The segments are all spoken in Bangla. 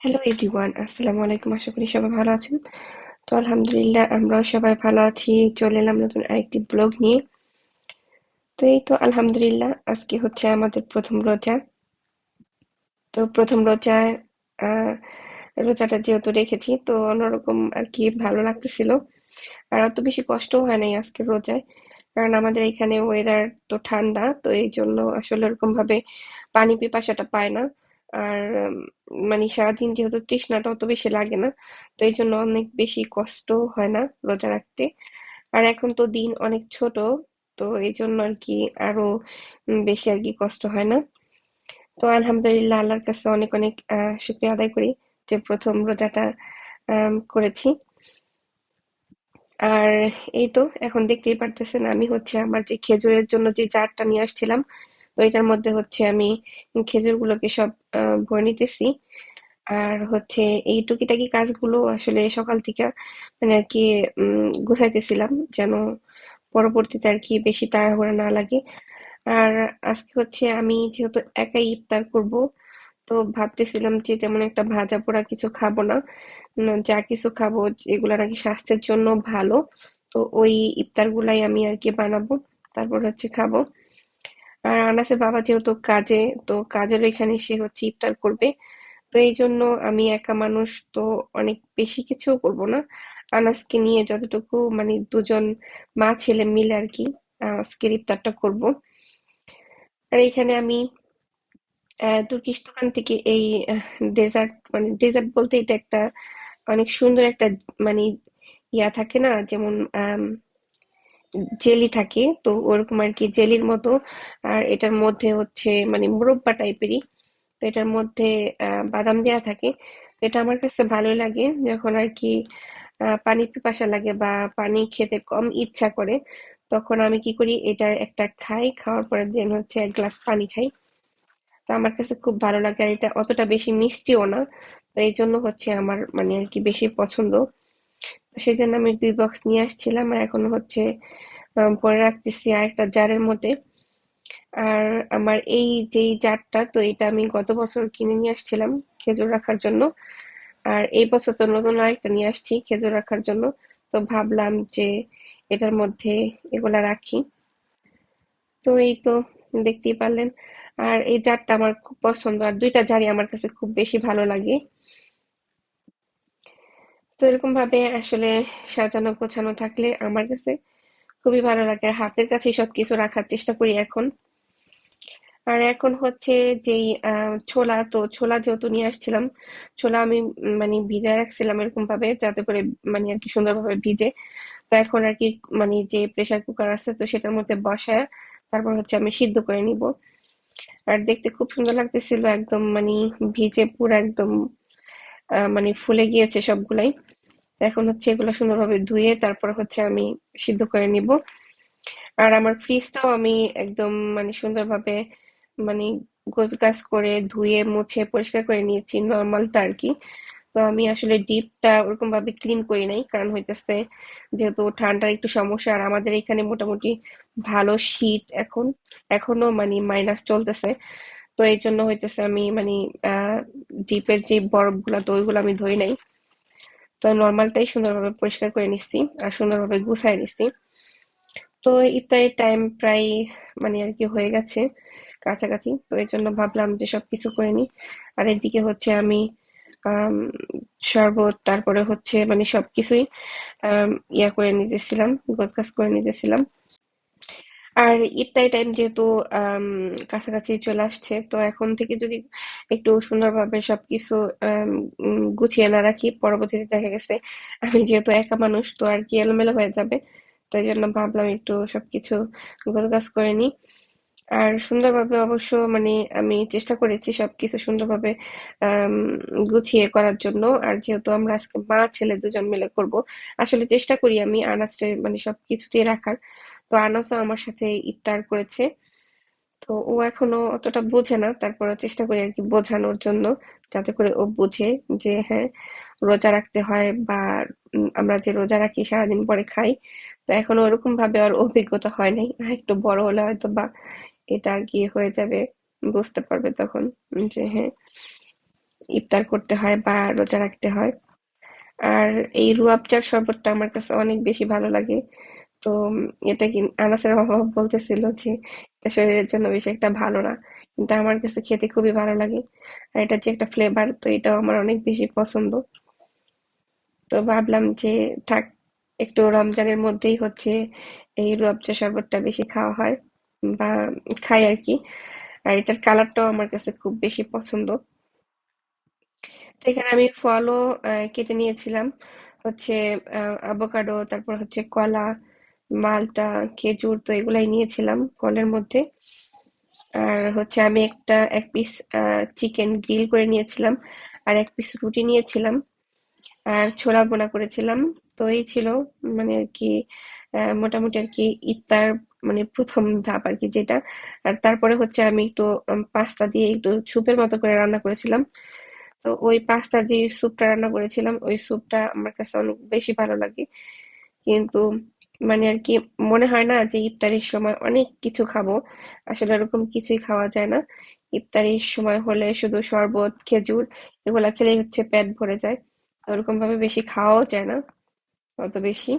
হ্যালো এভরিওয়ান আসসালামু আলাইকুম আশা করি সবাই ভালো আছেন তো আলহামদুলিল্লাহ আমরাও সবাই ভালো আছি চলে এলাম নতুন আরেকটি ব্লগ নিয়ে তো এই তো আলহামদুলিল্লাহ আজকে হচ্ছে আমাদের প্রথম রোজা তো প্রথম রোজায় রোজাটা যেহেতু রেখেছি তো অন্যরকম আর কি ভালো লাগতেছিল আর অত বেশি কষ্টও হয় নাই আজকে রোজায় কারণ আমাদের এখানে ওয়েদার তো ঠান্ডা তো এই জন্য আসলে ওরকম ভাবে পানি পিপাসাটা পায় না আর মানে সারাদিন যেহেতু তৃষ্ণাটা অত বেশি লাগে না, তো এই জন্য অনেক বেশি কষ্ট হয় না রোজা রাখতে। আর এখন তো দিন অনেক ছোট, তো এই জন্য আর কি আরও বেশি আর কি কষ্ট হয় না। তো আলহামদুলিল্লাহ আল্লাহর কাছে অনেক অনেক শুকরিয়া আদায় করি যে প্রথম রোজাটা করেছি। আর এই তো, এখন দেখতেই পারতেছেন আমি হচ্ছে আমার যে খেজুরের জন্য যে জারটা নিয়ে আসছিলাম তো এটার মধ্যে হচ্ছে আমি খেজুরগুলোকে সব ভরে নিতেছি। আর হচ্ছে এই টুকিটাকি কাজগুলো আসলে সকাল থেকে মানে আর কি গুছাইতেছিলাম যেন পরবর্তীতে আর কি বেশি তাড়াহুড়া না লাগে। আর আজকে হচ্ছে আমি যেহেতু একাই ইফতার করব, তো ভাবতেছিলাম যে তেমন একটা ভাজা পোড়া কিছু খাব না। যা কিছু খাব যেগুলো নাকি স্বাস্থ্যের জন্য ভালো। তো ওই ইফতার গুলাই আমি আর কি বানাবো, তারপর হচ্ছে খাব। আর আনাসের বাবা যেহেতু কাজে, তো কাজের ওইখানে সে হচ্ছে ইফতার করবে। তো এই জন্য আমি একা মানুষ তো অনেক বেশি কিছু করব না। আনাসকে নিয়ে যতটুকু মানে দুজন মা ছেলে মিলে আর কি, আজকের ইফতারটা করব। আর এখানে আমি তুর্কিশ দোকান থেকে এই ডেজার্ট মানে ডেজার্ট বলতে এটা একটা অনেক সুন্দর একটা মানে ইয়া থাকে না, যেমন জেলি থাকে, তো ওরকম আর কি জেলির মতো। আর এটার মধ্যে হচ্ছে মানে মুরব্বা টাইপেরই, তো এটার মধ্যে বাদাম দেওয়া থাকে। এটা আমার কাছে ভালো লাগে যখন আর কি পানি পিপাসা লাগে বা পানি খেতে কম ইচ্ছা করে, তখন আমি কি করি, এটার একটা খাই, খাওয়ার পরে দেন হচ্ছে এক গ্লাস পানি খাই। তো আমার কাছে খুব ভালো লাগে আর এটা অতটা বেশি মিষ্টিও না, তো এই জন্য হচ্ছে আমার মানে আর কি বেশি পছন্দ। সেই জন্য আমি দুই বক্স নিয়ে আসছিলাম আর এখন হচ্ছে ভরে রাখতেছি আর একটা জারের মধ্যে। আর আমার এই যেই জারটা, তো এটা আমি গত বছর কিনে নিয়ে আসছিলাম খেজুর রাখার জন্য। আর এই বছর তো নতুন আরেকটা নিয়ে আসছি খেজুর রাখার জন্য। তো ভাবলাম যে এটার মধ্যে এগুলা রাখি। তো এই তো দেখতেই পারলেন। আর এই জারটা আমার খুব পছন্দ। আর দুইটা জারই আমার কাছে খুব বেশি ভালো লাগে। তো এরকম ভাবে আসলে সাজানো, গোছানো থাকলে আমার কাছে খুবই ভালো লাগে। হাতের কাছে সবকিছু রাখার চেষ্টা করি এখন। আর এখন হচ্ছে যেই ছোলা, তো ছোলা যেহেতু নিয়ে আসছিলাম, ছোলা আমি মানে ভিজায় রাখছিলাম এরকম ভাবে যাতে করে মানে আর কি সুন্দরভাবে ভিজে। তো এখন আর কি মানে যে প্রেসার কুকার আছে, তো সেটার মধ্যে বসায় তারপর হচ্ছে আমি সিদ্ধ করে নিব। আর দেখতে খুব সুন্দর লাগতেছিল, একদম মানে ভিজে পুরো একদম মানে ফুলে গিয়েছে সবগুলাই। এখন হচ্ছে এগুলো সুন্দরভাবে ধুয়ে তারপর হচ্ছে আমি সিদ্ধ করে নিব। আর আমার ফ্রিজটাও আমি একদম মানে সুন্দরভাবে মানে গোছগাছ করে ধুয়ে, মুছে, পরিষ্কার করে নিয়েছি, নর্মালটা আর কি। তো আমি আসলে ডিপটা ওরকম ভাবে ক্লিন করি নাই, কারণ হইতেছে যেহেতু ঠান্ডার একটু সমস্যা আর আমাদের এখানে মোটামুটি ভালো শীত এখন। এখনও মানে মাইনাস চলতেছে। তো এই জন্য হইতেছে আমি মানে ডিপের যে বরফগুলা তো ওইগুলো আমি ধরি নাই। তো নর্মালটাই সুন্দরভাবে পরিষ্কার করে নিচ্ছি আর সুন্দরভাবে গুছাই নিচ্ছি। তো ইফতারের টাইম প্রায় মানে আর কি হয়ে গেছে কাছাকাছি। তো এই জন্য ভাবলাম যে সবকিছু করে নি আর এদিকে হচ্ছে আমি শরবত, তারপরে হচ্ছে মানে সবকিছুই ইয়া করে নিতেছিলাম, গোছগাছ করে নিতেছিলাম। আর ইফতারি টাইম যেহেতু কাছাকাছি চলে আসছে, তো এখন থেকে যদি একটু সুন্দরভাবে সবকিছু গুছিয়ে না রাখি, পরবর্তীতে দেখা গেছে আমি যেহেতু একা মানুষ, তো আর কি এলোমেলো হয়ে যাবে। তাই জন্য ভাবলাম একটু সবকিছু গোছগাছ করে নিই। আর সুন্দরভাবে অবশ্য মানে আমি চেষ্টা করেছি সবকিছু সুন্দরভাবে গুছিয়ে করার জন্য। আর যেহেতু আমরা আজকে মা ছেলে দুজন মিলে করব, আসলে চেষ্টা করি আমি আনাজটা মানে সবকিছুতেই রাখার। তো আনাসও আমার সাথে ইফতার করেছে। তো ও এখনও অতটা বোঝে না তারপরে চেষ্টা করি আর কি বোঝানোর জন্য, যাতে করে ও বুঝে যে হ্যাঁ রোজা রাখতে হয় বা আমরা যে রোজা রাখি, সারাদিন পরে খাই, তো এখনও ওরকম ভাবে আর অভিজ্ঞতা হয় নাই। একটু বড় হলে হয়তো বা এটা আর কি হয়ে যাবে, বুঝতে পারবে তখন যে হ্যাঁ ইফতার করতে হয় বা রোজা রাখতে হয়। আর এই রুয়াবজার শরবতটা আমার কাছে অনেক বেশি ভালো লাগে। তো এটা কি আনাসের বাবা বলতেছিল যে, এটা শরীরের জন্য বেশি একটা ভালো না। কিন্তু আমার কাছে খেতে খুবই ভালো লাগে। আর এটা যে একটা ফ্লেভার তো এটাও আমার অনেক বেশি পছন্দ। তো ভাবলাম যে, থাক, একটু রমজানের মধ্যেই হচ্ছে এই রুয়াবজা শরবতটা বেশি খাওয়া হয় বা খাই আর কি আর এটার কালারটাও আমার কাছে খুব বেশি পছন্দ। তো এখানে আমি ফলও কেটে নিয়েছিলাম। হচ্ছে আভোকাডো তারপর হচ্ছে কলা মালটা, খেজুর তো এগুলাই নিয়েছিলাম ফলের মধ্যে। আর হচ্ছে আমি একটা, এক পিস চিকেন গ্রিল করে নিয়েছিলাম আর এক পিস রুটি নিয়েছিলাম। আর ছোলা বোনা করেছিলাম। তো এই ছিল মানে আর কি মোটামুটি আর কি ইফতার মানে প্রথম ধাপ আর কি যেটা। আর তারপরে হচ্ছে আমি একটু পাস্তা দিয়ে একটু স্যুপের মতো করে রান্না করেছিলাম। তো ওই পাস্তার যে স্যুপটা রান্না করেছিলাম। ওই স্যুপটা আমার কাছে অনেক বেশি ভালো লাগে। কিন্তু মানে আর কি মনে হয় না যে ইফতারির সময় অনেক কিছু খাব। আসলে এরকম কিছুই খাওয়া যায় না। ইফতারির সময় হলে শুধু শরবত, খেজুর এগুলা খেলেই হচ্ছে পেট ভরে যায়। ওরকম ভাবে বেশি খাওয়াও যায় না, অত বেশি।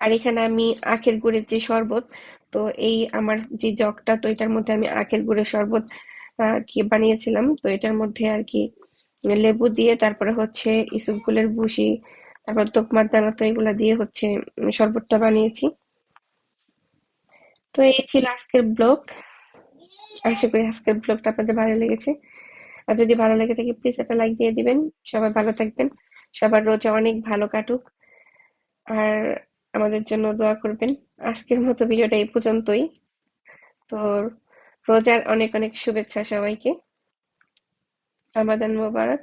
আর এখানে আমি আখের গুড়ের যে শরবত, তো এই আমার যে জগটা, তো এটার মধ্যে আমি আখের গুড়ের শরবত কি বানিয়েছিলাম। তো এটার মধ্যে আর কি লেবু দিয়ে, তারপরে হচ্ছে ইসবগুলের ভুসি তারপর তোকমার দানা তো এগুলা দিয়ে হচ্ছে শরবতটা বানিয়েছি। তো এই ছিল আজকের ব্লগ। আশা করি আজকের ব্লগটা আপনাদের ভালো লেগেছে। আর যদি ভালো লেগে থাকে প্লিজ একটা লাইক দিয়ে দিবেন। সবাই ভালো থাকবেন। সবার রোজা অনেক ভালো কাটুক। আর আমাদের জন্য দোয়া করবেন। আজকের মতো ভিডিওটা এই পর্যন্তই। তো রোজার অনেক অনেক শুভেচ্ছা সবাইকে। রমাদান মোবারক।